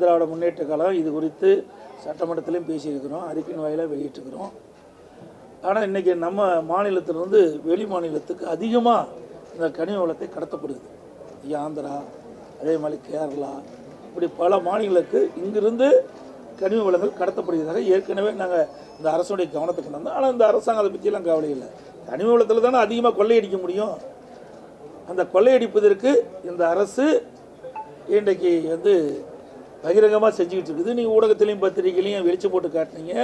திராவிட முன்னேற்ற கழகம் இது குறித்து சட்டமன்றத்திலையும் பேசியிருக்கிறோம் அறிக்கையின் வாயிலாக வெளியிட்டிருக்கிறோம். ஆனால் இன்றைக்கி நம்ம மாநிலத்திலிருந்து வெளி மாநிலத்துக்கு அதிகமாக இந்த கனிம வளத்தை கடத்தப்படுது. ஆந்திரா அதே மாதிரி கேரளா இப்படி பல மாநிலங்களுக்கு இங்கிருந்து கனிம வளங்கள் கடத்தப்படுகிறதாக ஏற்கனவே நாங்கள் இந்த அரசுடைய கவனத்துக்கு வந்தோம். ஆனால் இந்த அரசாங்கம் அதை பற்றியெல்லாம் கவலை இல்லை. கனிம வளத்தில் தானே அதிகமாக கொள்ளையடிக்க முடியும். அந்த கொள்ளையடிப்பதற்கு இந்த அரசு இன்றைக்கு வந்து பகிரங்கமாக செஞ்சுக்கிட்டு இருக்குது. நீங்கள் ஊடகத்திலையும் பத்திரிகையிலையும் வெளிச்சம் போட்டு காட்டினீங்க.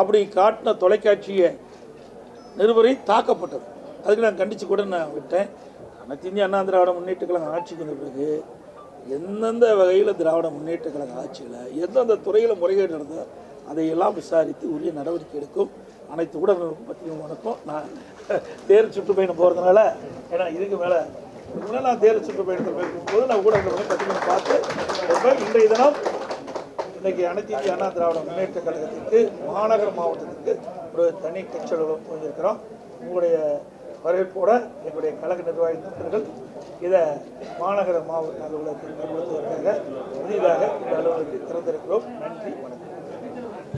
அப்படி காட்டின தொலைக்காட்சியை நிருபரை தாக்கப்பட்டது. அதுக்கு நான் கண்டித்து கூட நான் விட்டேன். அனைத்து இந்திய அண்ணா திராவிட முன்னேற்ற கழகம் ஆட்சிக்கு வந்த பிறகு எந்தெந்த வகையில் திராவிட முன்னேற்ற கழக ஆட்சியில் எந்தெந்த துறையில் முறைகேடு நடந்ததோ அதையெல்லாம் விசாரித்து உரிய நடவடிக்கை எடுக்கும். அனைத்து ஊடகங்களுக்கும் பற்றியும் வணக்கம். நான் தேர் சுற்றுப்பயணம் போகிறதுனால ஏன்னா இதுக்கு மேலே இதுக்கு நான் தேர் சுற்றுப்பயணத்தில் போது நான் ஊடகங்களை பற்றி இன்றைய தினம் இன்னைக்கு அனைத்து இந்திய அண்ணா திராவிட முன்னேற்ற கழகத்திற்கு மாநகர மாவட்டத்திற்கு ஒரு தனி கட்சி அலுவலகம் துவங்கியிருக்கிறோம் உங்களுடைய வரவேற்போட எங்களுடைய கழக நிர்வாகி நண்பர்கள் இதை மாநகர மாவட்ட அலுவலகத்தில் மேம்படுத்துவதற்காக புதிதாக இந்த அலுவலகத்தை திறந்திருக்கிறோம். நன்றி வணக்கம்.